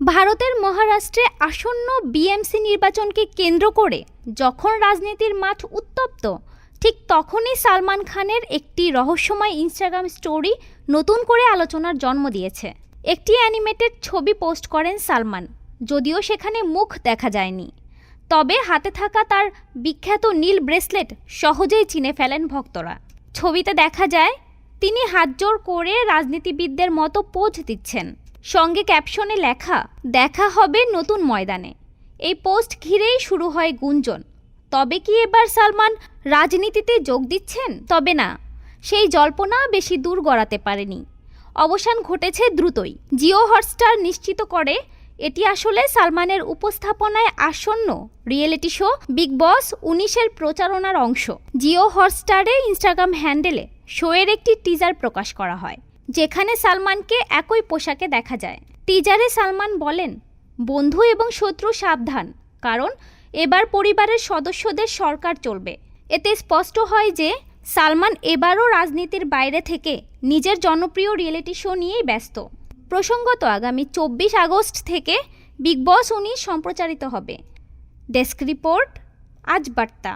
ভারতের মহারাষ্ট্রে আসন্ন বিএমসি নির্বাচনকে কেন্দ্র করে যখন রাজনীতির মাঠ উত্তপ্ত, ঠিক তখনই সালমান খানের একটি রহস্যময় ইনস্টাগ্রাম স্টোরি নতুন করে আলোচনার জন্ম দিয়েছে। একটি অ্যানিমেটেড ছবি পোস্ট করেন সালমান, যদিও সেখানে মুখ দেখা যায়নি। তবে হাতে থাকা তার বিখ্যাত নীল ব্রেসলেট সহজেই চিনে ফেলেন ভক্তরা। ছবিতে দেখা যায়, তিনি হাতজোড় করে রাজনীতিবিদদের মতো পোজ দিচ্ছেন। সঙ্গে ক্যাপশনে লেখা, দেখা হবে নতুন ময়দানে। এই পোস্ট ঘিরেই শুরু হয় গুঞ্জন। তবে কি এবার সালমান রাজনীতিতে যোগ দিচ্ছেন? তবে না, সেই জল্পনা বেশি দূর গড়াতে পারেনি। অবসান ঘটেছে দ্রুতই। জিও হটস্টার নিশ্চিত করে, এটি আসলে সালমানের উপস্থাপনায় আসন্ন রিয়েলিটি শো, বিগ বস উনিশের প্রচারণার অংশ। জিও হটস্টারে ইনস্টাগ্রাম হ্যান্ডেলে শোয়ের একটি টিজার প্রকাশ করা হয়। যেখানে সালমানকে একই পোশাকে দেখা যায়। টিজারে সালমান বলেন, বন্ধু এবং শত্রু সাবধান, কারণ এবার পরিবারের সদস্যদের সরকার চলবে। এতে স্পষ্ট হয় যে সালমান এবারও রাজনীতির বাইরে থেকে নিজের জনপ্রিয় রিয়েলিটি শো নিয়েই ব্যস্ত। প্রসঙ্গত, আগামী চব্বিশ আগস্ট থেকে বিগ বস উনিশ সম্প্রচারিত হবে। ডেস্ক রিপোর্ট, আজ বার্তা।